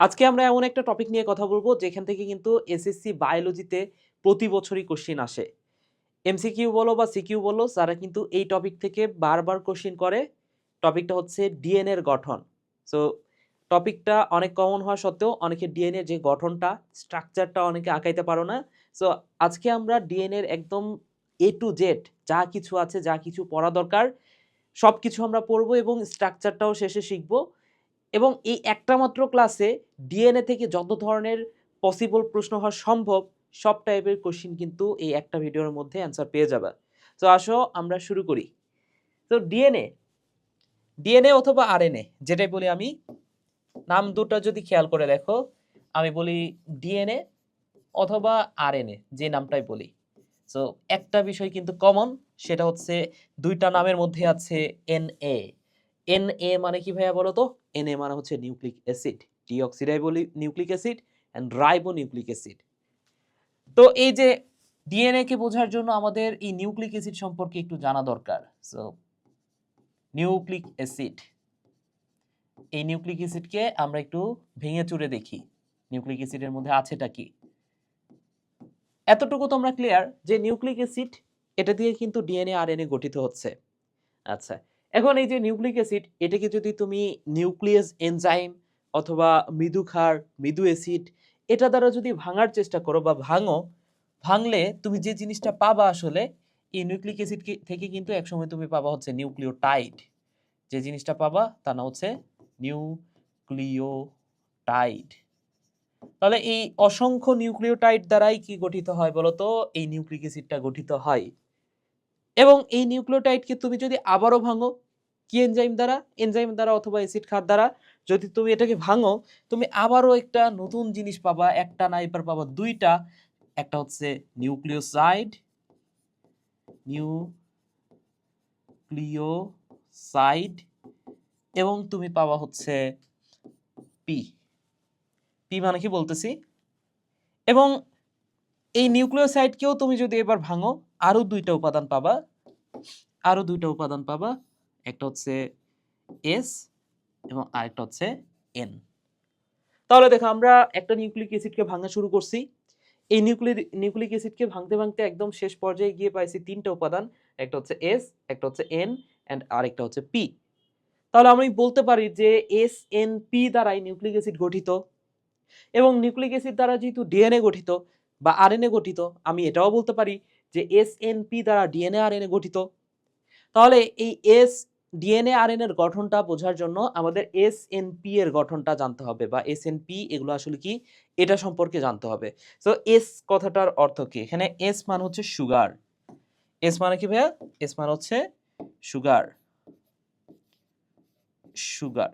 আজকে আমরা এমন একটা টপিক নিয়ে কথা বলব, যেখান থেকে কিন্তু এসএসসি বায়োলজিতে প্রতি বছরই কোশ্চিন আসে। এমসিকিউ বলো বা সিকিউ বলো, যারা কিন্তু এই টপিক থেকে বারবার কোশ্চিন করে টপিকটা হচ্ছে ডিএনএ এর গঠন। সো টপিকটা অনেক কমন হওয়া সত্ত্বেও, অনেকে ডিএনএ যে গঠনটা স্ট্রাকচারটা অনেকে আঁকাইতে পারো না। সো আজকে আমরা ডিএনএ এর একদম এ টু জেড যা কিছু আছে, যা কিছু পড়া দরকার সব কিছু আমরা পড়ব এবং স্ট্রাকচারটাও শেষে শিখব। এবং এই একটা মাত্র ক্লাসে ডিএনএ থেকে যত ধরনের পসিবল প্রশ্ন হওয়া সম্ভব, সব টাইপের কোশ্চিন কিন্তু এই একটা ভিডিওর মধ্যে অ্যান্সার পেয়ে যাবে। তো আসো আমরা শুরু করি। তো ডিএনএ ডিএনএ অথবা আরএনএ যেটাই বলি আমি, নাম দুটো যদি খেয়াল করে দেখো, আমি বলি ডিএনএ অথবা আরএনএ যে নামটাই বলি। সো একটা বিষয় কিন্তু কমন সেটা হচ্ছে দুইটা নামের মধ্যে আছে এনএ এন এ মানে কি ভাইয়া বলো তো এন এ মানে হচ্ছে nucleic acid deoxyribonucleic acid and ribonucleic acid তো এই যে ডিএনএ কে বোঝার জন্য আমাদের এই নিউক্লিক অ্যাসিড সম্পর্কে একটু জানা দরকার। সো নিউক্লিক অ্যাসিড এই নিউক্লিক অ্যাসিডকে আমরা একটু ভেঙে চুরে দেখি। নিউক্লিক অ্যাসিডের মধ্যে আছেটা কি? এতটুকু তোমরা ক্লিয়ার যে নিউক্লিক অ্যাসিড এটা দিয়ে কিন্তু ডিএনএ আরএনএ গঠিত হচ্ছে। আচ্ছা এখন এই যে নিউক্লিক অ্যাসিড এটাকে যদি তুমি নিউক্লিয়াস এনজাইম অথবা মৃদু ক্ষার, মৃদু অ্যাসিড এটা দ্বারা যদি ভাঙার চেষ্টা করো বা ভাঙো, ভাঙলে তুমি যে জিনিসটা পাবা আসলে, এই নিউক্লিক অ্যাসিড থেকে কিন্তু একসময় তুমি পাবা হচ্ছে নিউক্লিওটাইড যে জিনিসটা পাবা তা না হচ্ছে নিউক্লিওটাইড তাহলে এই অসংখ্য নিউক্লিওটাইড দ্বারাই কি গঠিত হয় বলতো? এই নিউক্লিক অ্যাসিডটা গঠিত হয়। এবং এই নিউক্লিওটাইডকে তুমি যদি আবারও ভাঙো, কি এনজাইম দ্বারা? এনজাইম দ্বারা অথবা অ্যাসিড খার দ্বারা। যদি তুমি এটাকে ভাঙো, তুমি আবারও একটা নতুন জিনিস পাবা, একটা না এবার পাবা, দুইটা। একটা হচ্ছে নিউক্লিওসাইড নিউক্লিওসাইড, এবং তুমি পাবা হচ্ছে পি পি মানে কি বলতেছি? এবং এই নিউক্লিওসাইডকেও তুমি যদি এবার ভাঙো আরও দুইটা উপাদান পাবা। আরও দুইটা উপাদান পাবা। একটা হচ্ছে এস এবং আরেকটা হচ্ছে এন তাহলে দেখো, আমরা একটা নিউক্লিক অ্যাসিডকে ভাঙা শুরু করছি। এই নিউক্লিক নিউক্লিক অ্যাসিডকে ভাঙতে ভাঙতে একদম শেষ পর্যায়ে গিয়ে পাইছি তিনটা উপাদান। একটা হচ্ছে এস একটা হচ্ছে এন অ্যান্ড আরেকটা হচ্ছে পি তাহলে আমি বলতে পারি যে এস এন পি দ্বারাই নিউক্লিক অ্যাসিড গঠিত। এবং নিউক্লিক অ্যাসিড দ্বারা যেহেতু ডিএনএ গঠিত বা আরএনএ গঠিত, আমি এটাও বলতে পারি যে এস এন পি দ্বারা ডিএনএ আরএনএ গঠিত। তাহলে এই এস ডিএনএ আরএনএ এর গঠনটা বোঝার জন্য আমাদের এস এন পি এর গঠনটা জানতে হবে বা এস এন পি এগুলো আসলে কি? এটা সম্পর্কে জানতে হবে। তো এস কথাটার অর্থ কি? এখানে এস মানে হচ্ছে সুগার এস মানে কি ভাইয়া? এস মানে হচ্ছে সুগার সুগার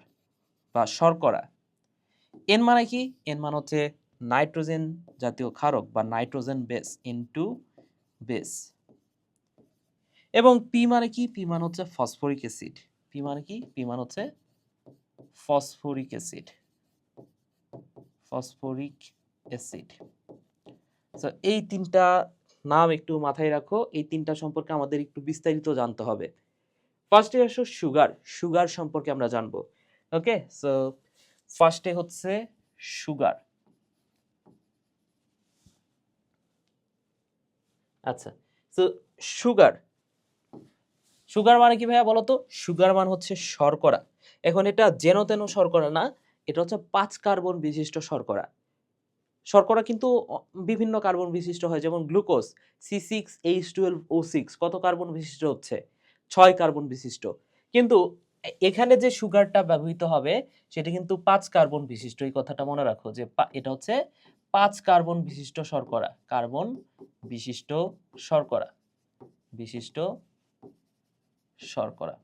বা শর্করা। এন মানে কি? এন মানে হচ্ছে নাইট্রোজেন জাতীয় ক্ষারক বা নাইট্রোজেন বেস ইনটু বেস। এবং পি মানে কি? পি মানে হচ্ছে ফসফরিক অ্যাসিড। পি মানে কি? পি মানে হচ্ছে ফসফরিক অ্যাসিড। Phosphoric acid. তো এই তিনটা নাম একটু মাথায় রাখো। এই তিনটা সম্পর্কে আমাদের একটু বিস্তারিত জানতে হবে। ফার্স্টে আসো সুগার সুগার সম্পর্কে আমরা জানব। ওকে সো ফার্স্টে হচ্ছে সুগার আচ্ছা তো সুগার সুগার মানে কি ভাইয়া বলো তো সুগার মানে হচ্ছে শর্করা। এখন এটা যেন তেন শর্করা না, এটা হচ্ছে পাঁচ কার্বন বিশিষ্ট শর্করা। শর্করা কিন্তু বিভিন্ন কার্বন বিশিষ্ট হয়, যেমন glucose C six H twelve O six কত কার্বন বিশিষ্ট হচ্ছে? ছয় কার্বন বিশিষ্ট। কিন্তু এখানে যে সুগারটা ব্যবহৃত হবে, সেটা কিন্তু পাঁচ কার্বন বিশিষ্ট, এই কথাটা মনে রাখো যে এটা হচ্ছে পাঁচ কার্বন বিশিষ্ট শর্করা। কার্বন বিশিষ্ট শর্করা। বিশিষ্ট শর্করা।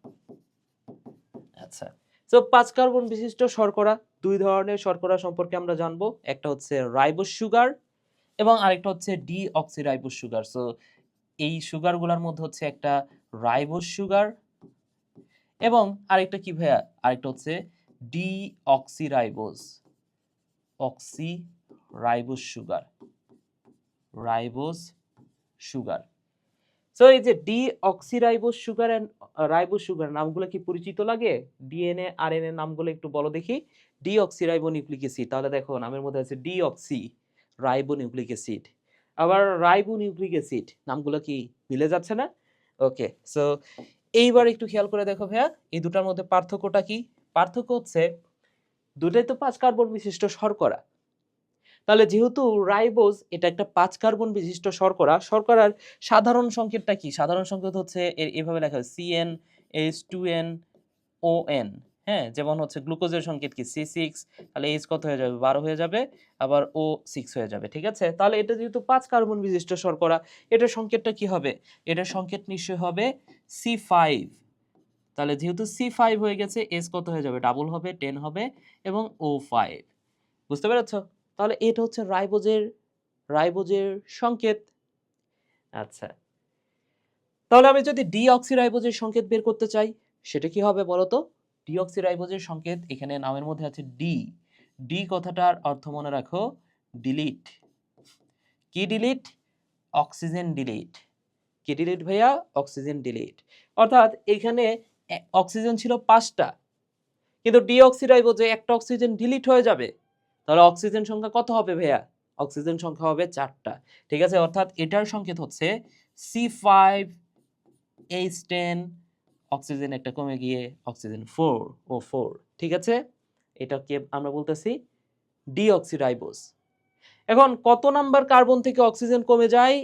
আচ্ছা। তো পাঁচ কার্বন বিশিষ্ট শর্করা, দুই ধরনের শর্করা সম্পর্কে আমরা জানব। একটা হচ্ছে রাইবোস সুগার এবং আরেকটা হচ্ছে ডি অক্সিরাইবোস সুগার। সো এই সুগারগুলোর মধ্যে হচ্ছে একটা রাইবোস সুগার এবং আরেকটা কি ভাইয়া? আরেকটা হচ্ছে deoxyribose oxyribose sugar. Ribose sugar. So এই যে deoxyribose sugar and ribose sugar নামগুলো কি পরিচিত লাগে? ডিএনএ, আরএনএ নামগুলো একটু বলো দেখি। ডিঅক্সি রাইবোনিউক্লিক অ্যাসিড তাহলে দেখো নামের মধ্যে আছে ডিঅক্সি রাইবোনিউক্লিক অ্যাসিড আবার রাইবোনিউক্লিক অ্যাসিড নামগুলো কি মিলে যাচ্ছে না? ওকে সো এইবার একটু খেয়াল করে দেখো ভাইয়া, এই দুটার মধ্যে পার্থক্যটা কি? পার্থক্য হচ্ছে, দুটাই তো পাঁচ কার্বন বিশিষ্ট শর্করা। তাহলে যেহেতু রাইবোজ এটা একটা পাঁচ কার্বন বিশিষ্ট শর্করা, শর্করার সাধারণ সংকেতটা কি? সাধারণ সংকেত হচ্ছে এভাবে লেখা হয় CN H two N O N হ্যাঁ? যেমন হচ্ছে গ্লুকোজের সংকেত কি? সি সিক্স তাহলে এইচ কত হয়ে যাবে? বারো হয়ে যাবে, আবার ও সিক্স হয়ে যাবে, ঠিক আছে? তাহলে এটা যেহেতু পাঁচ কার্বন বিশিষ্ট শর্করা এটার সংকেতটা কি হবে? এটার সংকেত নিশ্চয় হবে সি ফাইভ তাহলে যেহেতু সি ফাইভ হয়ে গেছে এস কত হয়ে যাবে? ডাবল হবে টেন হবে, এবং ও ফাইভ বুঝতে পেরেছ? তাহলে এটা হচ্ছে রাইবোজের রাইবোজের সংকেত। আচ্ছা। তাহলে আমি যদি ডিঅক্সিরাইবোজের সংকেত বের করতে চাই, সেটা কি হবে বলো তো ডিঅক্সিরাইবোজের সংকেত এখানে নামের মধ্যে আছে ডি ডি কথাটার অর্থ মনে রাখো ডিলিট কি ডিলিট অক্সিজেন ডিলিট কি ডিলিট ভাইয়া? অক্সিজেন ডিলিট অর্থাৎ এখানে অক্সিজেন ছিল পাঁচটা, কিন্তু ডিঅক্সিরাইবোজে একটা অক্সিজেন ডিলিট হয়ে যাবে। তাহলে অক্সিজেন সংখ্যা কত হবে ভাইয়া? অক্সিজেন সংখ্যা হবে চারটা। ঠিক আছে? অর্থাৎ এটার সংকেত হচ্ছে C five H ten oxygen একটা কমে গিয়ে অক্সিজেন ফোর ও ফোর ঠিক আছে? এটাকে আমরা বলতেছি ডিঅক্সিরাইবোজ এখন কত নাম্বার কার্বন থেকে অক্সিজেন কমে যায়?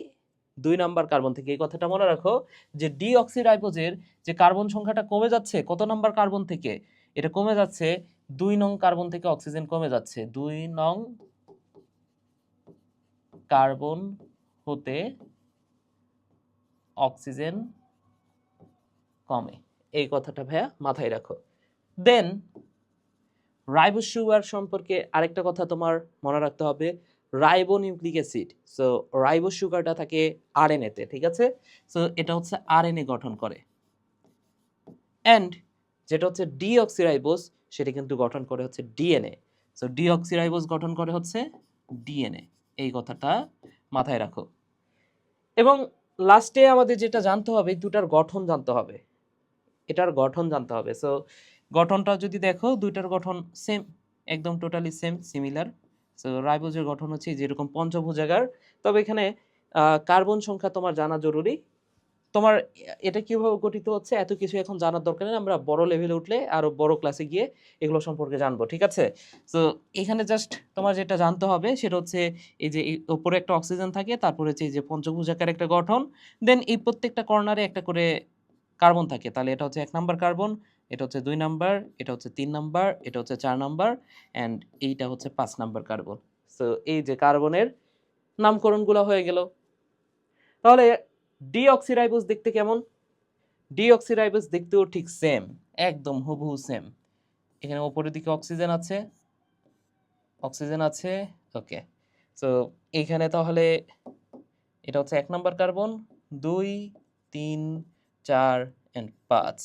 দুই নাম্বার কার্বন থেকে। এই কথাটা মনে রাখো যে ডিঅক্সিরাইবোজের যে কার্বন সংখ্যাটা কমে যাচ্ছে, কত নাম্বার কার্বন থেকে? এটা কমে যাচ্ছে দুই নং কার্বন থেকে অক্সিজেন কমে যাচ্ছে। দুই নং কার্বন হতে অক্সিজেন কমে। এই কথাটা ভাইয়া মাথায় রাখো। দেন রাইবোস সুগার সম্পর্কে আরেকটা কথা তোমার মনে রাখতে হবে। রাইবোনিউক্লিক অ্যাসিড সো রাইবো সুগারটা থাকে আর আরএনএতে ঠিক আছে? সো এটা হচ্ছে আরএনএ গঠন করে। অ্যান্ড যেটা হচ্ছে ডিঅক্সিরাইবোস সেটা কিন্তু গঠন করে হচ্ছে ডিএনএ। সো ডিঅক্সিরাইবোস গঠন করে হচ্ছে ডিএনএ। এই কথাটা মাথায় রাখো। এবং লাস্টে আমাদের যেটা জানতে হবে দুটার গঠন জানতে হবে। এটার গঠন জানতে হবে। সো গঠনটা যদি দেখো, দুইটার গঠন সেম একদম টোটালি সেম সিমিলার সো রাইবোজের গঠন হচ্ছে যেরকম পঞ্চভুজাগার তবে এখানে কার্বন সংখ্যা তোমার জানা জরুরি। তোমার এটা কীভাবে গঠিত হচ্ছে? এত কিছু এখন জানার দরকার নেই। আমরা বড় লেভেলে উঠলে আরও বড় ক্লাসে গিয়ে এগুলো সম্পর্কে জানব, ঠিক আছে? তো এখানে জাস্ট তোমার যেটা জানতে হবে সেটা হচ্ছে এই যে উপরে একটা অক্সিজেন থাকে, তারপরে হচ্ছে এই যে পঞ্চভুজাকার একটা গঠন দেন এই প্রত্যেকটা কর্নারে একটা করে কার্বন থাকে। তাহলে এটা হচ্ছে এক নাম্বার কার্বন এটা হচ্ছে দুই নাম্বার এটা হচ্ছে তিন নাম্বার এটা হচ্ছে চার নাম্বার অ্যান্ড এইটা হচ্ছে পাঁচ নাম্বার কার্বন সো এই যে কার্বনের নামকরণগুলো হয়ে গেল। তাহলে ডিঅক্সিরাইবোস দেখতে কেমন? ডিঅক্সিরাইবোস দেখতেও ঠিক সেম একদম হুবহু সেম এখানে ওপরের দিকে অক্সিজেন আছে অক্সিজেন আছে ওকে সো এইখানে তাহলে এটা হচ্ছে এক নম্বর কার্বন দুই, তিন, চার অ্যান্ড পাঁচ।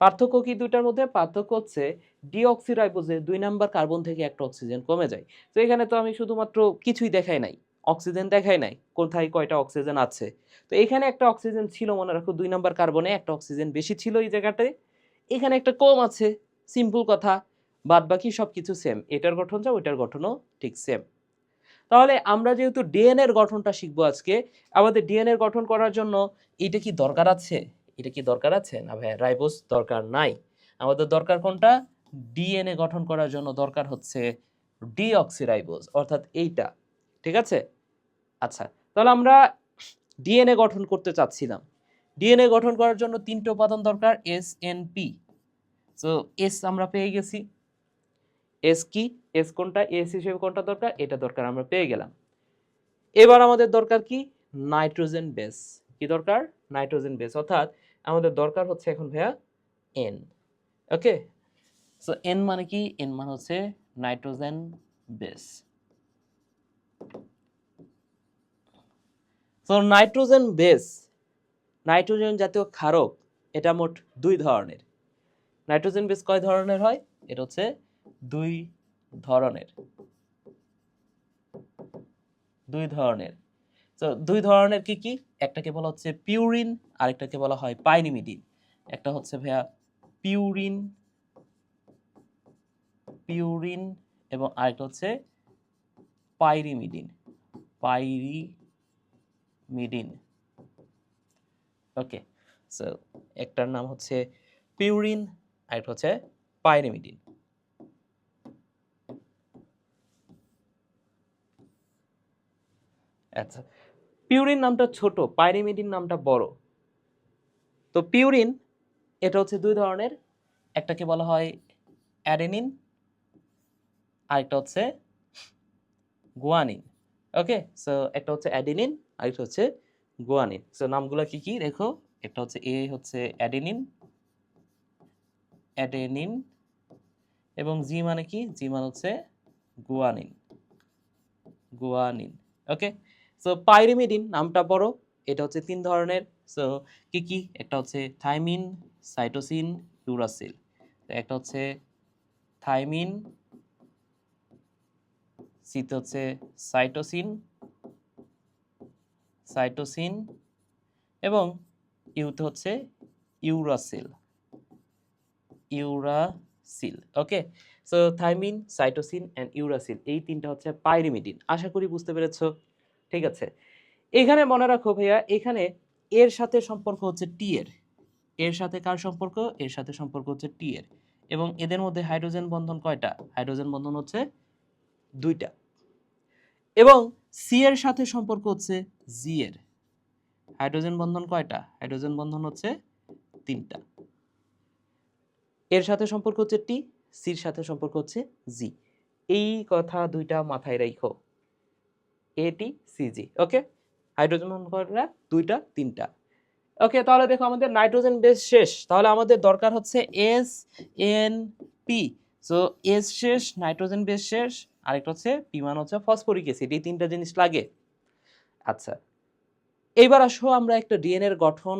পার্থক্য কি দুইটার মধ্যে? পার্থক্য হচ্ছে ডিঅক্সিরাইবোজে দুই নাম্বার কার্বন থেকে একটা অক্সিজেন কমে যায়। তো এখানে তো আমি শুধুমাত্র কিছুই দেখাই নাই। অক্সিজেন দেখাই নাই, কোথায় কয়টা অক্সিজেন আছে। তো এখানে একটা অক্সিজেন ছিল, মনে রাখো, দুই নাম্বার কার্বনে একটা অক্সিজেন বেশি ছিল এই জায়গাতে এখানে একটা কম আছে, সিম্পল কথা বাদ বাকি সব কিছু সেম এটার গঠন যা, ওইটার গঠনও ঠিক সেম তাহলে আমরা যেহেতু ডিএনএ এর গঠনটা শিখব আজকে, আমাদের ডিএনএ এর গঠন করার জন্য এটা কি দরকার আছে? এটা কি দরকার আছে? না ভাই রাইবোস দরকার নাই। আমাদের দরকার কোনটা? ডিএনএ গঠন করার জন্য দরকার হচ্ছে ডিঅক্সিরাইবোজ, অর্থাৎ এইটা। ঠিক আছে? আচ্ছা তাহলে আমরা ডিএনএ গঠন করতে চাচ্ছিলাম। ডিএনএ গঠন করার জন্য তিনটে উপাদান দরকার S N P so S আমরা পেয়ে গেছি। এস কি? এস কোনটা? এস হিসেবে কোনটা দরকার? এটা দরকার, আমরা পেয়ে গেলাম। এবার আমাদের দরকার কি? Nitrogen base. কি দরকার? Nitrogen base. অর্থাৎ আমাদের দরকার হচ্ছে এখন ভাইয়া এন ওকে সো এন মানে কি? এন মানে হচ্ছে নাইট্রোজেন বেস। তো নাইট্রোজেন বেস নাইট্রোজেন জাতীয় ক্ষারক, এটা মোট দুই ধরনের। নাইট্রোজেন বেস কয় ধরনের হয়? এটা হচ্ছে দুই ধরনের। দুই ধরনের। তো দুই ধরনের কি কি? একটাকে বলা হচ্ছে পিউরিন আরেকটাকে বলা হয় পাইনিমিডিন একটা হচ্ছে ভাইয়া পিউরিন পিউরিন এবং আরেকটা হচ্ছে পাইরিমিডিন পাইরিমিডিন। ওকে সো একটার নাম হচ্ছে পিউরিন আরেকটা হচ্ছে পাইরিমিডিন। আচ্ছা পিউরিন নামটা ছোট, পাইরিমিডিন নামটা বড়। তো পিউরিন, এটা হচ্ছে দুই ধরনের, একটাকে বলা হয় অ্যাডেনিন, আরেকটা হচ্ছে গুয়ানিন ওকে সো একটা হচ্ছে অ্যাডেনিন আরেকটা হচ্ছে গুয়ানিন সো নামগুলো কি কি? দেখো, একটা হচ্ছে এ হচ্ছে অ্যাডেনিন অ্যাডেনিন এবং জি মানে কি? জি মানে হচ্ছে guanine guanine okay so pyrimidine নামটা বড় এটা হচ্ছে তিন ধরনের। সো কি কি? একটা হচ্ছে থাইমিন সাইটোসিন ইউরাসিল একটা হচ্ছে থাইমিন সিতে হচ্ছে সাইটোসিন সাইটোসিন এবং ইউতে হচ্ছে uracil uracil okay so thymine cytosine and uracil এই তিনটা হচ্ছে পাইরিমিডিন আশা করি বুঝতে পেরেছ? ঠিক আছে। এখানে মনে রাখো ভাইয়া, এখানে এর সাথে সম্পর্ক হচ্ছে টি এর। এর সাথে কার সম্পর্ক? এর সাথে সম্পর্ক হচ্ছে টি এর। এবং এদের মধ্যে হাইড্রোজেন বন্ধন কয়টা? হাইড্রোজেন বন্ধন হচ্ছে দুইটা। এবং সি এর সাথে সম্পর্ক হচ্ছে জি এর। হাইড্রোজেন বন্ধন কয়টা? হাইড্রোজেন বন্ধন হচ্ছে তিনটা। এর সাথে সম্পর্ক হচ্ছে টি সির সাথে সম্পর্ক হচ্ছে জি এই কথা দুইটা মাথায় রাখো এটি সিজি ওকে? হাইড্রোজেন বন্ধন কয়টা? দুইটা, তিনটা। ওকে, তাহলে দেখো আমাদের নাইট্রোজেন বেস শেষ। তাহলে আমাদের দরকার হচ্ছে S N P so S শেষ, নাইট্রোজেন বেস শেষ। আরেকটা হচ্ছে পি মানে হচ্ছে ফসফরিক অ্যাসিড, এই তিনটা জিনিস লাগে। আচ্ছা এইবার আসো আমরা একটা ডিএনএ এর গঠন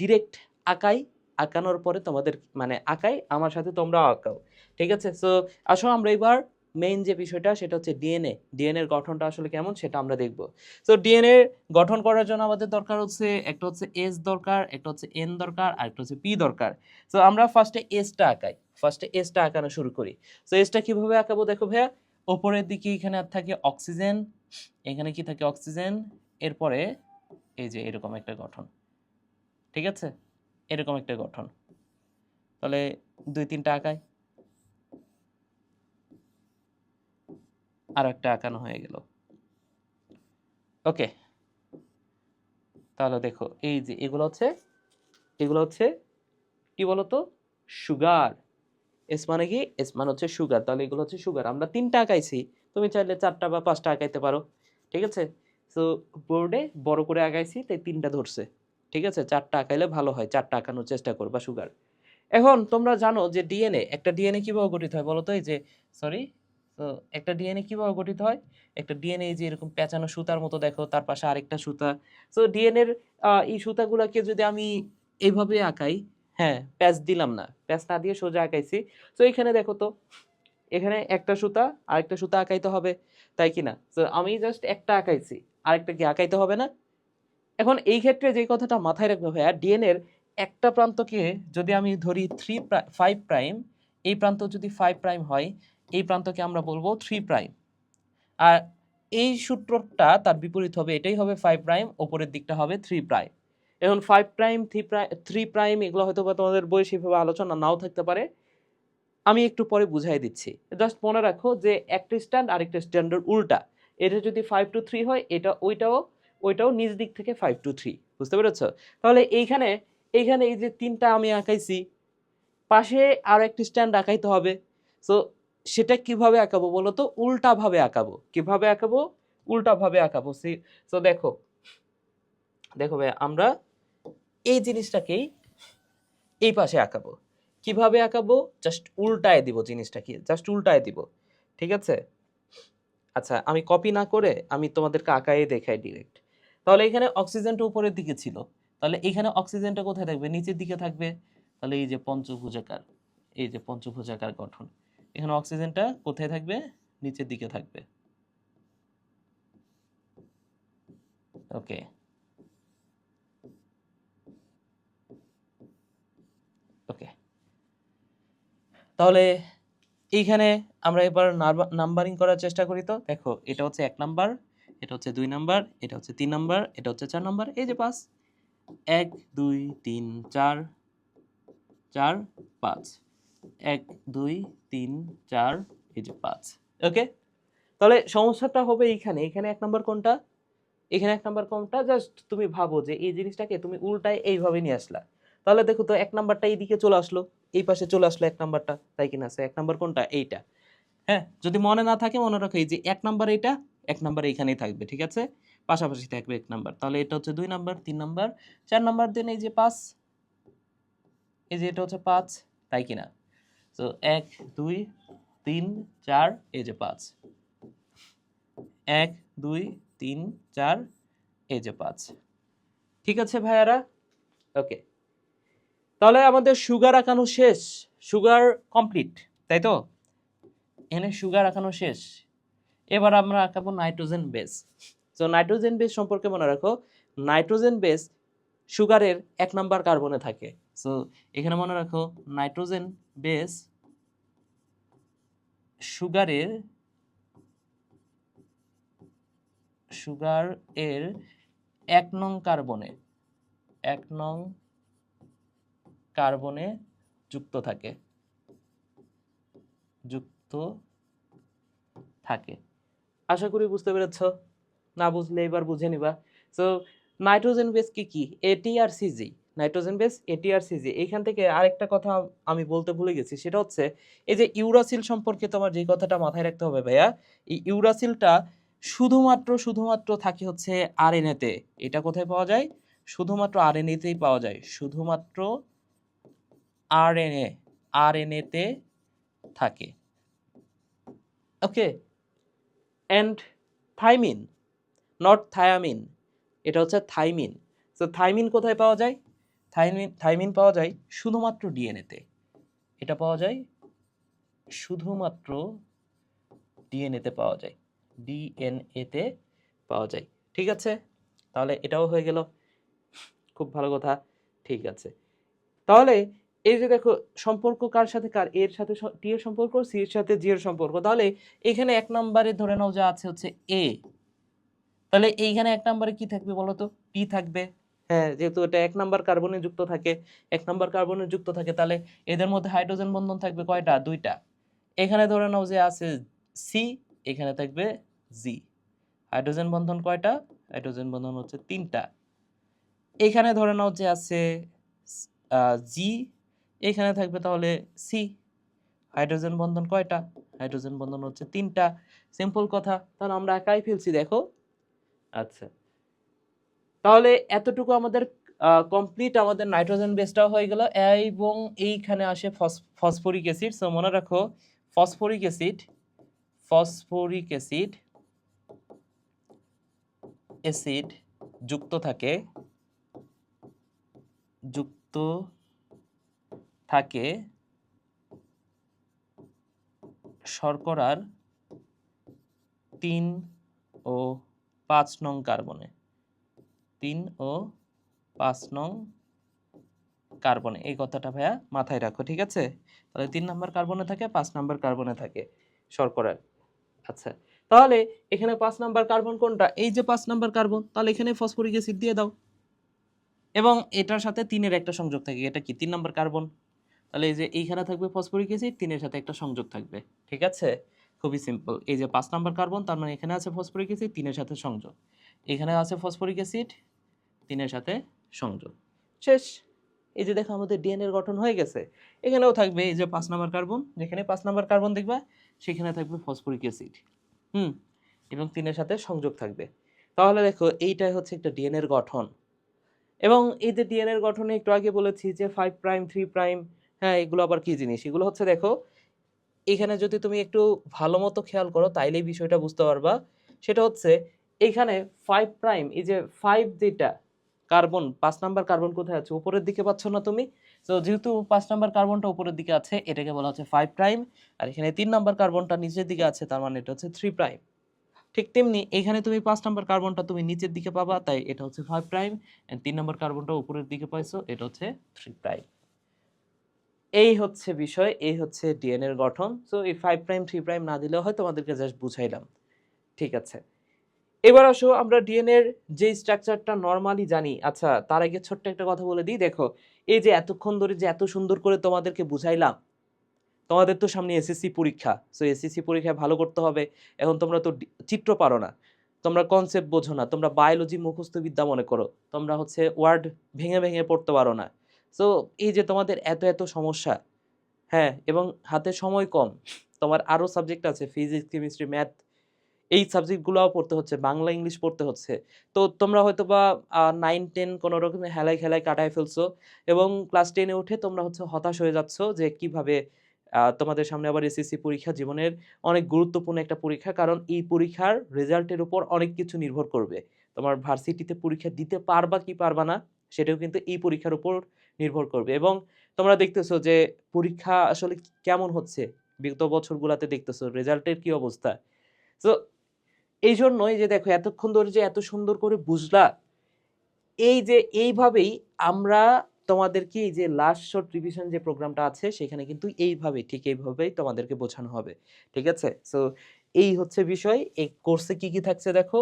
ডিরেক্ট আঁকাই। আঁকানোর পরে তোমাদের মানে আঁকাই, আমার সাথে তোমরা আঁকাও, ঠিক আছে? সো আসো আমরা এবার মেইন যে বিষয়টা, সেটা হচ্ছে ডিএনএ ডিএনএ এর গঠনটা আসলে কেমন সেটা আমরা দেখব। সো ডিএনএ গঠন করার জন্য আমাদের দরকার হচ্ছে, একটা হচ্ছে এস দরকার, একটা হচ্ছে এন দরকার, আর একটা হচ্ছে পি দরকার। সো আমরা ফার্স্টে এসটা আঁকাই ফার্স্টে এসটা আঁকানো শুরু করি। সো এসটা কীভাবে আঁকাবো দেখো ভাইয়া? ওপরের দিকে এখানে থাকে অক্সিজেন, এখানে কি থাকে অক্সিজেন? এরপরে এই যে এরকম একটা গঠন। ঠিক আছে? এরকম একটা গঠন। তাহলে দুই তিনটা আঁকায় আর একটা আঁকানো হয়ে গেল। ওকে। তাহলে দেখো, এই যে এগুলো হচ্ছে এগুলো হচ্ছে কি বলতো? সুগার। এস মানে কি? এস মানে হচ্ছে সুগার তাহলে এগুলো হচ্ছে সুগার আমরা তিনটা আঁকাইছি তুমি চাইলে চারটা বা পাঁচটা আঁকাইতে পারো। ঠিক আছে? সো বোর্ডে বড় করে আঁকাইছি তাই তিনটা ধরছে। ঠিক আছে? চারটা আঁকাইলে ভালো হয়। চারটা আঁকানোর চেষ্টা করবা সুগার এখন তোমরা জানো যে ডিএনএ একটা ডিএনএ কীভাবে গঠিত হয় বলো তো? এই যে সরি তো একটা ডিএনএ কীভাবে গঠিত হয়? একটা ডিএনএ যে এরকম পেঁচানো সুতার মতো দেখো, তার পাশে আরেকটা সুতা। সো ডিএনএর এই সুতাগুলোকে যদি আমি এইভাবে আঁকাই হ্যাঁ প্যাচ দিলাম না। প্যাচ না দিয়ে সোজা আঁকাইছি। তো এখানে দেখো তো, এখানে একটা সুতা, আরেকটা সুতা আঁকাইতে হবে, তাই কি না? তো আমি জাস্ট একটা আঁকাইছি, আরেকটা কি আঁকাইতে হবে না? এখন এই ক্ষেত্রে যে কথাটা মাথায় রাখবে ভাইয়া ডিএনএর একটা প্রান্তকে যদি আমি ধরি থ্রি ফাইভ প্রাইম এই প্রান্ত যদি ফাইভ প্রাইম হয়, এই প্রান্তকে আমরা বলব থ্রি প্রাইম আর এই সূত্রটা তার বিপরীত হবে, এটাই হবে ফাইভ প্রাইম ওপরের দিকটা হবে থ্রি প্রাইম এখন five prime three prime three prime এগুলো হয়তো বা তোমাদের বই সেভাবে আলোচনা নাও থাকতে পারে। আমি একটু পরে বুঝাই দিচ্ছি। জাস্ট মনে রাখো যে একটা স্ট্যান্ড আরেকটা স্ট্যান্ডের উল্টা। এটা যদি ফাইভ টু থ্রি হয়, এটা ওইটাও ওইটাও নিজ দিক থেকে ফাইভ টু থ্রি বুঝতে পেরেছ? তাহলে এইখানে এইখানে এই যে তিনটা আমি আঁকাইছি, পাশে আর একটি স্ট্যান্ড আঁকাইতে হবে। সো সেটা কীভাবে আঁকাবো বলো তো? উল্টাভাবে আঁকাবো। কীভাবে আঁকাবো? উল্টাভাবে আঁকাবো। সে দেখো দেখো ভাই আমরা এই জিনিসটাকেই এই পাশে আঁকাবো। কীভাবে আঁকাবো? জাস্ট উল্টায় দিব জিনিসটাকে। জাস্ট উল্টায় দিব। ঠিক আছে? আচ্ছা আমি কপি না করে আমি তোমাদেরকে আঁকায়ে দেখাই ডিরেক্ট তাহলে এখানে অক্সিজেনটা উপরের দিকে ছিল। তাহলে এখানে অক্সিজেনটা কোথায় থাকবে? নিচের দিকে থাকবে। তাহলে এই যে পঞ্চভুজাকার, এই যে পঞ্চভুজাকার গঠন। এখানে অক্সিজেনটা কোথায় থাকবে? নিচের দিকে থাকবে। ওকে ওকে তাহলে এইখানে আমরা এবার নাম্বারিং করার চেষ্টা করি তো। দেখো, এটা হচ্ছে এক নাম্বার, এটা হচ্ছে দুই নাম্বার, এটা হচ্ছে তিন নাম্বার, এটা হচ্ছে চার নাম্বার, এই যে পাঁচ। এক, দুই, তিন, চার চার, পাঁচ। এক, দুই, তিন, চার, এই যে পাঁচ। ওকে তাহলে সমস্যাটা হবে এইখানে। এখানে এক নাম্বার কোনটা? এখানে এক নাম্বার কোনটা? জাস্ট তুমি ভাবো যে এই জিনিসটাকে তুমি উল্টায় এইভাবে নিয়ে আসলা। তাহলে দেখো তো এক নাম্বারটা এইদিকে চলে আসলো, এই পাশে চলে আসলো এক নাম্বারটা, তাই কিনা? আছে এক নাম্বার কোনটা? এইটা। হ্যাঁ যদি মনে না থাকে, মনে রাখো এই যে এক নাম্বার এইটা, এক নাম্বার এইখানেই থাকবে, ঠিক আছে? পাশাপাশি থাকবে এক নাম্বার। তাহলে এটা হচ্ছে দুই নাম্বার, তিন নাম্বার, চার নাম্বার, দেন এই যে পাঁচ। এই যে এটা হচ্ছে পাঁচ, তাই কিনা? তো এক, দুই, তিন, চার, এই যে পাঁচ। এক, দুই, তিন, চার, এই যে পাঁচ। ঠিক আছে ভাইয়ারা? ওকে তাহলে আমাদের সুগার আঁকানো শেষ। সুগার কমপ্লিট তাই তো? এখানে সুগার আঁকানো শেষ। এবার আমরা আঁকাবো নাইট্রোজেন বেস তো নাইট্রোজেন বেস সম্পর্কে মনে রাখো নাইট্রোজেন বেস সুগারের এক নাম্বার কার্বনে থাকে। সো এখানে মনে রাখো নাইট্রোজেন বেস সুগারের সুগার এর এক নং কার্বনে এক নং কার্বনে যুক্ত থাকে। যুক্ত থাকে। আশা করি বুঝতে পেরেছ। না বুঝলে এবার বুঝে নিবা। সো নাইট্রোজেন বেস কি কি? এটি আর সিজি নাইট্রোজেন বেস এটি আর সিজি এইখান থেকে আরেকটা কথা আমি বলতে ভুলে গেছি, সেটা হচ্ছে এই যে ইউরাসিল সম্পর্কে তোমার যে কথাটা মাথায় রাখতে হবে ভাইয়া, এই ইউরাসিলটা শুধুমাত্র শুধুমাত্র থাকে হচ্ছে আরএনএতে এটা কোথায় পাওয়া যায়? শুধুমাত্র আরএনএতেই পাওয়া যায়। শুধুমাত্র আরএনএ, আরএনএতে থাকে। Okay and thymine not thiamine এটা হচ্ছে থাইমিন তো থাইমিন কোথায় পাওয়া যায়? থাইমিন থাইমিন পাওয়া যায় শুধুমাত্র ডিএনএতে এটা পাওয়া যায় শুধুমাত্র ডিএনএতে পাওয়া যায়। ডিএনএতে পাওয়া যায়। ঠিক আছে? তাহলে এটাও হয়ে গেল। খুব ভালো কথা। ঠিক আছে। তাহলে এই যে দেখো, সম্পর্ক কার সাথে কার? এর সাথে টি এর সম্পর্ক, সি এর সাথে জি এর সম্পর্ক। তাহলে এখানে এক নম্বরে ধরে নাও যা আছে হচ্ছে এ। তাহলে এইখানে এক নম্বরে কি থাকবে বলো তো? টি থাকবে। হ্যাঁ যেহেতু এটা এক নাম্বার কার্বনে যুক্ত থাকে, এক নাম্বার কার্বনে যুক্ত থাকে, তাহলে এদের মধ্যে হাইড্রোজেন বন্ধন থাকবে কয়টা? দুইটা। এখানে ধরে নাও যে আছে সি, এখানে থাকবে জি। হাইড্রোজেন বন্ধন কয়টা? হাইড্রোজেন বন্ধন হচ্ছে তিনটা। এখানে ধরে নাও যে আছে জি এখানে থাকবে তাহলে সি হাইড্রোজেন বন্ধন কয়টা? হাইড্রোজেন বন্ধন হচ্ছে তিনটা। সিম্পল কথা, তাহলে আমরা একাই ফেলছি, দেখো। আচ্ছা। তাহলে এতটুকু আমাদের কমপ্লিট আমাদের নাইট্রোজেন বেসটাও হয়ে গেল। এবং এইখানে আসে ফসফরিক অ্যাসিড সো মনে রাখো phosphoric acid phosphoric acid acid যুক্ত থাকে, যুক্ত থাকে শর্করার তিন ও পাঁচ নং কার্বনে। তিন ও পাঁচ নং কার্বনে। এই কথাটা ভাইয়া মাথায় রাখো, ঠিক আছে? তাহলে তিন নাম্বার কার্বনে থাকে, পাঁচ নাম্বার কার্বনে থাকে শর্করার। আচ্ছা তাহলে এখানে পাঁচ নাম্বার কার্বন কোনটা? এই যে পাঁচ নাম্বার কার্বন, তাহলে এখানে ফসফরিক অ্যাসিড দিয়ে দাও। এবং এটার সাথে তিনের একটা সংযোগ থাকে, এটা কি? তিন নাম্বার কার্বন? তাহলে এই যে এইখানে থাকবে ফসফরিক অ্যাসিড, তিনের সাথে একটা সংযোগ থাকবে। ঠিক আছে? খুবই সিম্পল এই যে পাঁচ নাম্বার কার্বন তার মানে এখানে আছে ফসফরিক অ্যাসিড, তিনের সাথে সংযোগ। এখানে আছে ফসফরিক অ্যাসিড, তিনের সাথে সংযোগ। শেষ। এই যে দেখো আমাদের ডিএনএর গঠন হয়ে গেছে। এখানেও থাকবে এই যে পাঁচ নাম্বার কার্বন যেখানে পাঁচ নাম্বার কার্বন দেখবা, সেখানে থাকবে ফসফরিক অ্যাসিড। হুম? এবং তিনের সাথে সংযোগ থাকবে। তাহলে দেখো, এইটাই হচ্ছে একটা ডিএনএর গঠন। এবং এই যে ডিএনএর গঠনে একটু আগে বলেছি যে ফাইভ প্রাইম থ্রি প্রাইম হ্যাঁ এগুলো আবার কি জিনিস? এগুলো হচ্ছে দেখো, এখানে যদি তুমি একটু ভালো মতো খেয়াল করো তাইলেই বিষয়টা বুঝতে পারবা। সেটা হচ্ছে, এখানে ফাইভ প্রাইম এই যে ফাইভ যেটা কার্বন পাঁচ নাম্বার কার্বন কোথায় আছে? উপরের দিকে পাচ্ছ না তুমি? তো যেহেতু পাঁচ নাম্বার কার্বনটা উপরের দিকে আছে, এটাকে বলা হচ্ছে ফাইভ প্রাইম আর এখানে তিন নাম্বার কার্বনটা নিচের দিকে আছে, তার মানে এটা হচ্ছে থ্রি প্রাইম ঠিক তেমনি এখানে তুমি পাঁচ নাম্বার কার্বনটা তুমি নিচের দিকে পাবা, তাই এটা হচ্ছে ফাইভ প্রাইম অ্যান্ড তিন নাম্বার কার্বনটা উপরের দিকে পাইছো, এটা হচ্ছে থ্রি প্রাইম এই হচ্ছে বিষয়, এই হচ্ছে ডিএনএ এর গঠন। সো এই ফাইভ প্রাইম থ্রি প্রাইম না দিলেও হয় তোমাদেরকে জাস্ট বুঝাইলাম। ঠিক আছে। এবার আসো, আমরা ডিএনএ এর যে স্ট্রাকচারটা নর্মালি জানি আচ্ছা তার আগে ছোট্ট একটা কথা বলে দিই। দেখো, এই যে এতক্ষণ ধরে যে এত সুন্দর করে তোমাদেরকে বুঝাইলাম, তোমাদের তো সামনে এসএসসি পরীক্ষা। সো এসএসসি পরীক্ষায় ভালো করতে হবে। এখন তোমরা তো চিত্র পারো না। তোমরা কনসেপ্ট বোঝো না। তোমরা বায়োলজি মুখস্থ বিদ্যা মনে করো। তোমরা হচ্ছে ওয়ার্ড ভেঙে ভেঙে পড়তে পারো না। সো এই যে তোমাদের এত এত সমস্যা হ্যাঁ এবং হাতে সময় কম, তোমার আরও সাবজেক্ট আছে ফিজিক্স কেমিস্ট্রি ম্যাথ এই সাবজেক্টগুলোও পড়তে হচ্ছে, বাংলা ইংলিশ পড়তে হচ্ছে। তো তোমরা হয়তো বা নাইন টেন কোনো রকমের হেলায় খেলায় কাটায় ফেলছো এবং ক্লাস টেনে উঠে তোমরা হচ্ছে হতাশ হয়ে যাচ্ছ যে কীভাবে তোমাদের সামনে আবার এসএসসি পরীক্ষা জীবনের অনেক গুরুত্বপূর্ণ একটা পরীক্ষা, কারণ এই পরীক্ষার রেজাল্টের উপর অনেক কিছু নির্ভর করবে। তোমার ভার্সিটিতে পরীক্ষা দিতে পারবা কি পারবা না, সেটাও কিন্তু এই পরীক্ষার উপর নির্ভর করবে। এবং তোমরা দেখতেছো যে পরীক্ষা আসলে কেমন হচ্ছে? বিগত বছরগুলোতে দেখতেছো, রেজাল্টের কি অবস্থা? তো এই জন্যই যে দেখো, এতক্ষণ ধরে যে এত সুন্দর করে বুঝলা, এই যে এইভাবেই আমরা তোমাদেরকে এই যে লাস্ট শর্ট রিভিশন যে প্রোগ্রামটা আছে, সেখানে কিন্তু এইভাবে ঠিক এইভাবেই তোমাদেরকে বোঝানো হবে। ঠিক আছে? সো এই হচ্ছে বিষয়। এই কোর্সে কি কি থাকছে দেখো?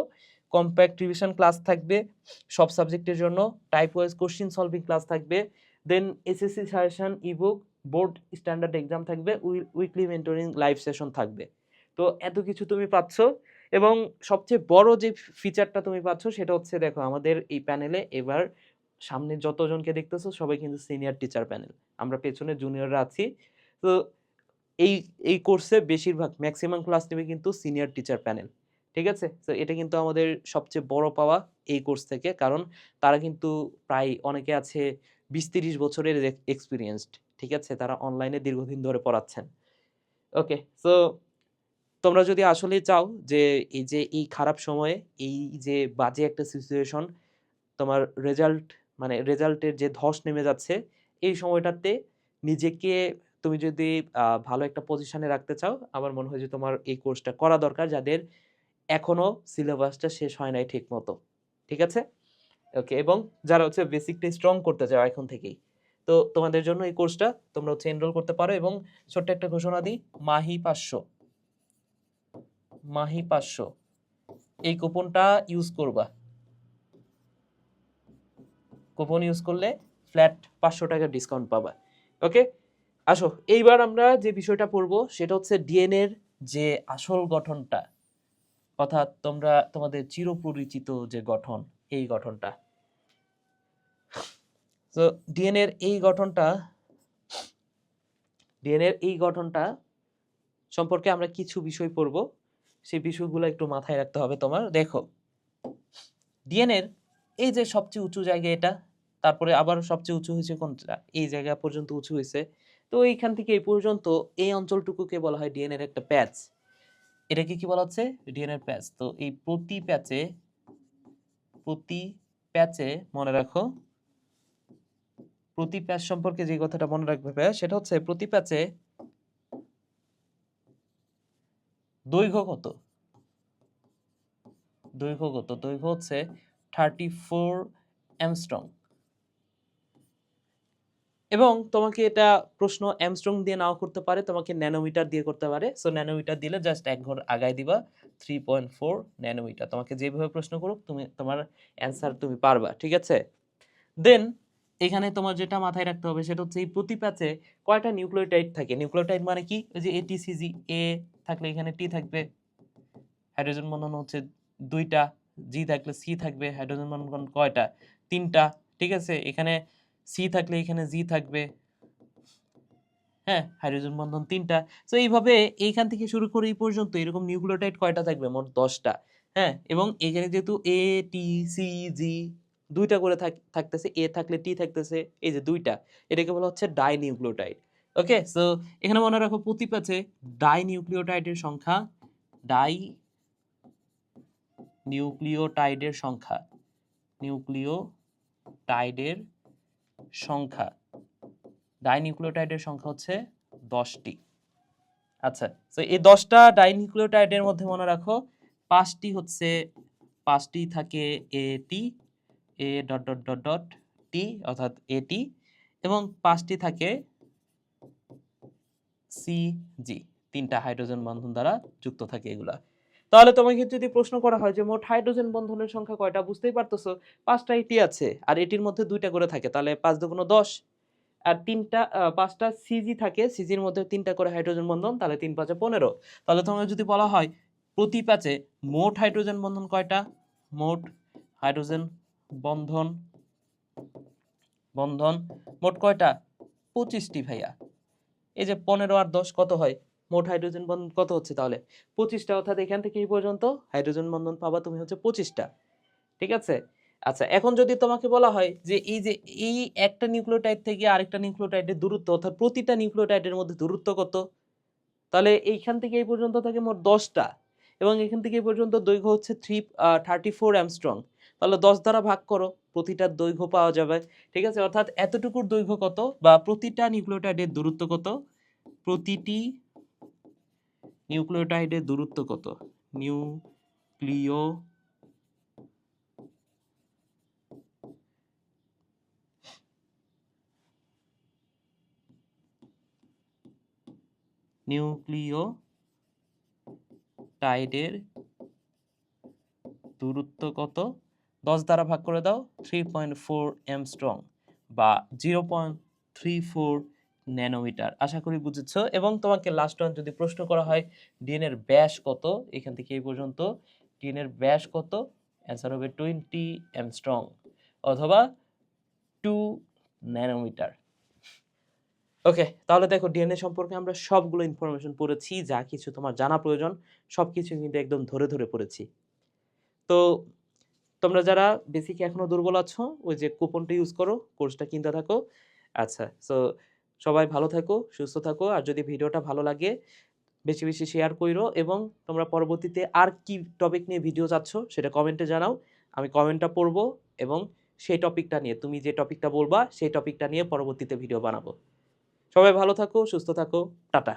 কম্প্যাক্ট রিভিশন ক্লাস থাকবে, সব সাবজেক্টের জন্য। Type wise question solving class থাকবে। Then SSC suggestion ebook board standard exam থাকবে উইকলি মেন্টরিং লাইভ সেশন থাকবে। তো এত কিছু তুমি পাচ্ছ এবং সবচেয়ে বড় যে ফিচারটা তুমি পাচ্ছ সেটা হচ্ছে দেখো আমাদের এই প্যানেলে এবার সামনে যতজনকে দেখতেছো সবাই কিন্তু সিনিয়র টিচার প্যানেল আমরা পেছনে জুনিয়ররা আছি। তো এই এই কোর্সে বেশিরভাগ ম্যাক্সিমাম ক্লাস নেবে কিন্তু সিনিয়র টিচার প্যানেল ঠিক আছে? তো এটা কিন্তু আমাদের সবচেয়ে বড় পাওয়া এই কোর্স থেকে। কারণ তারা কিন্তু প্রায় অনেকে আছে বিশ তিরিশ বছরের এক্সপিরিয়েন্সড ঠিক আছে? তারা অনলাইনে দীর্ঘদিন ধরে পড়াচ্ছেন। ওকে সো তোমরা যদি আসলে চাও যে এই যে এই খারাপ সময়ে এই যে বাজে একটা সিচুয়েশন তোমার রেজাল্ট মানে রেজাল্টের যে ধস নেমে যাচ্ছে, এই সময়টাতে নিজেকে তুমি যদি ভালো একটা পজিশনে রাখতে চাও, আমার মনে হয় যে তোমার এই কোর্সটা করা দরকার যাদের এখনও সিলেবাসটা শেষ হয় নাই ঠিক মতো ঠিক আছে? ওকে এবং যারা হচ্ছে বেসিকটা স্ট্রং করতে চাও এখন থেকেই। তো তোমাদের জন্য এই কোর্সটা তোমরা হচ্ছে এনরোল করতে পারো এবং ছোট্ট একটা ঘোষণা দিই, মাহি পাঁচশো। মাহি পাঁচশো। এই কুপনটা ইউজ করবা। কুপন ইউজ করলে ফ্ল্যাট পাঁচশো টাকা ডিসকাউন্ট পাবা। ওকে আসো, এইবার আমরা যে বিষয়টা পড়ব, সেটা হচ্ছে ডিএনএর যে আসল গঠনটা। অর্থাৎ তোমরা, তোমাদের চিরপরিচিত যে গঠন। এই গঠনটা। তো ডিএনএ এর এই গঠনটা ডিএনএ এর এই গঠনটা সম্পর্কে আমরা কিছু বিষয় পড়ব। সেই বিষয়গুলো একটু মাথায় রাখতে হবে তোমার। দেখো ডিএনএ এর এই যে সবচেয়ে উঁচু জায়গা এটা, তারপরে আবার সবচেয়ে উঁচু হয়েছে কোনটা? এই জায়গা পর্যন্ত উঁচু হয়েছে। তো এইখান থেকে এই পর্যন্ত এই অঞ্চলটুকুকে বলা হয় ডিএনএ এর একটা প্যাচ। এটাকে কি বলা হচ্ছে? ডিএনএ এর প্যাচ। তো এই প্রতি প্যাচে প্রতি প্যাচে মনে রাখো, প্রতি প্যাচ সম্পর্কে যে কথাটা মনে রাখবে সেটা হচ্ছে প্রতি প্যাচে দৈর্ঘ্য কত? দৈর্ঘ্য কত? দৈর্ঘ্য হচ্ছে থার্টি ফোর অ্যামস্ট্রং এবং তোমাকে এটা প্রশ্ন অ্যামস্ট্রং দিয়ে নাও করতে পারে, তোমাকে ন্যানোমিটার দিয়ে করতে পারে। সো ন্যানোমিটার দিলে জাস্ট এক ঘর আগায় দিবা থ্রি পয়েন্ট ফোর ন্যানোমিটার। তোমাকে যেভাবে প্রশ্ন করুক, তুমি, তোমার অ্যান্সার তুমি পারবা, ঠিক আছে? দেন এখানে তোমার যেটা মাথায় রাখতে হবে সেটা হচ্ছে এই প্রতি প্যাচে কয়টা নিউক্লিওটাইড থাকে? নিউক্লিওটাইড মানে কি? ওই যে এটিসিজি এ থাকলে এখানে টি থাকবে। হাইড্রোজেন বন্ধন হচ্ছে দুইটা জি থাকলে সি থাকবে, হাইড্রোজেন বন্ধন কয়টা? তিনটা, ঠিক আছে? এখানে সি থাকলে এখানে জি থাকবে। হ্যাঁ হাইড্রোজেন বন্ধন তিনটা। তো এইভাবে এইখান থেকে শুরু করে এই পর্যন্ত এরকম নিউক্লিওটাইড কয়টা থাকবে? মোট দশটা। হ্যাঁ এবং এখানে যেহেতু এ টি সি জি দুইটা করে থাক- থাকতেছে এ থাকলে টি থাকতেছে, এই যে দুইটা, এটাকে বলা হচ্ছে ডাই নিউক্লিওটাইড ওকে সো এখানে মনে রাখো প্রতি প্যাচে ডাই নিউক্লিওটাইডের সংখ্যা ডাই নিউক্লিওটাইডের সংখ্যা নিউক্লিওটাইডের সংখ্যা। ডাইনিউক্লিওটাইডের সংখ্যা হচ্ছে দশটি। আচ্ছা তো এই দশটা ডাইনিউক্লিওটাইডের মধ্যে মনে রাখো, পাঁচটি হচ্ছে, পাঁচটি থাকে A T A dot dot dot dot T, অর্থাৎ এটি, এবং পাঁচটি থাকে সিজি তিনটা হাইড্রোজেন বন্ধন দ্বারা যুক্ত থাকে এগুলা। তাহলে তোমাকে যদি প্রশ্ন করা হয় যে মোট হাইড্রোজেন বন্ধনের সংখ্যা কয়টা, বুঝতেই পারতেছো? পাঁচটা এটি আছে, আর এটির মধ্যে দুইটা করে থাকে, তাহলে পাঁচ দুগুণ দশ। আর তিনটা পাঁচটা সিজি থাকে সিজির মধ্যে তিনটা করে হাইড্রোজেন বন্ধন, তাহলে তিন পাঁচে পনেরো। তাহলে তোমাকে যদি বলা হয় প্রতি প্যাচে মোট হাইড্রোজেন বন্ধন কয়টা? মোট হাইড্রোজেন বন্ধন বন্ধন মোট কয়টা? পঁচিশটি ভাইয়া। এই যে পনেরো আর দশ কত হয়? মোট হাইড্রোজেন বন্ধন কত হচ্ছে তাহলে? পঁচিশটা, অর্থাৎ এখান থেকে এই পর্যন্ত হাইড্রোজেন বন্ধন পাবা তুমি হচ্ছে পঁচিশটা। ঠিক আছে? আচ্ছা এখন যদি তোমাকে বলা হয় যে এই যে এই একটা নিউক্লিওটাইড থেকে আরেকটা নিউক্লিওটাইডের দূরত্ব, অর্থাৎ প্রতিটা নিউক্লিওটাইডের মধ্যে দূরত্ব কত? তাহলে এইখান থেকে এই পর্যন্ত থাকে মোট দশটা এবং এখান থেকে এই পর্যন্ত দৈর্ঘ্য হচ্ছে থ্রি থার্টি ফোর অ্যামস্ট্রং তাহলে দশ দ্বারা ভাগ করো প্রতিটার দৈর্ঘ্য পাওয়া যাবে। ঠিক আছে? অর্থাৎ এতটুকুর দৈর্ঘ্য কত বা প্রতিটা নিউক্লিওটাইডের দূরত্ব কত? প্রতিটি নিউক্লিওটাইডের দূরত্ব কত? নিউক্লিও নিউক্লিও টাইডের দূরত্ব কত? দশ দ্বারা ভাগ করে দাও three point four angstrom বা zero point three four nanometre. আশা করি বুঝেছ? এবং তোমাকে লাস্ট ওয়ান যদি প্রশ্ন করা হয় ডিএন এর ব্যাস কত? এখান থেকে এই পর্যন্ত। ডিএন এর ব্যাস কত? অ্যান্সার হবে টোয়েন্টি এম স্ট্রং অথবা টু ন্যানোমিটার। ওকে তাহলে দেখো ডিএনএ সম্পর্কে আমরা সবগুলো ইনফরমেশন পড়েছি, যা কিছু তোমার জানা প্রয়োজন সব কিছু কিন্তু একদম ধরে ধরে পড়েছি। তো তোমরা যারা বেসিকে এখনও দুর্বল আছো, ওই যে কুপনটা ইউজ করো কোর্সটা কিনতে থাকো। আচ্ছা সো সবাই ভালো থাকো, সুস্থ থাকো। আর যদি ভিডিওটা ভালো লাগে, বেশি বেশি শেয়ার করো এবং তোমরা পরবর্তীতে আর কি টপিক নিয়ে ভিডিও চাচ্ছ সেটা কমেন্টে জানাও। আমি কমেন্টটা পড়ব এবং সেই টপিকটা নিয়ে, তুমি যে টপিকটা বলবা, সেই টপিকটা নিয়ে পরবর্তীতে ভিডিও বানাবো। সবাই ভালো থাকো, সুস্থ থাকো, টাটা।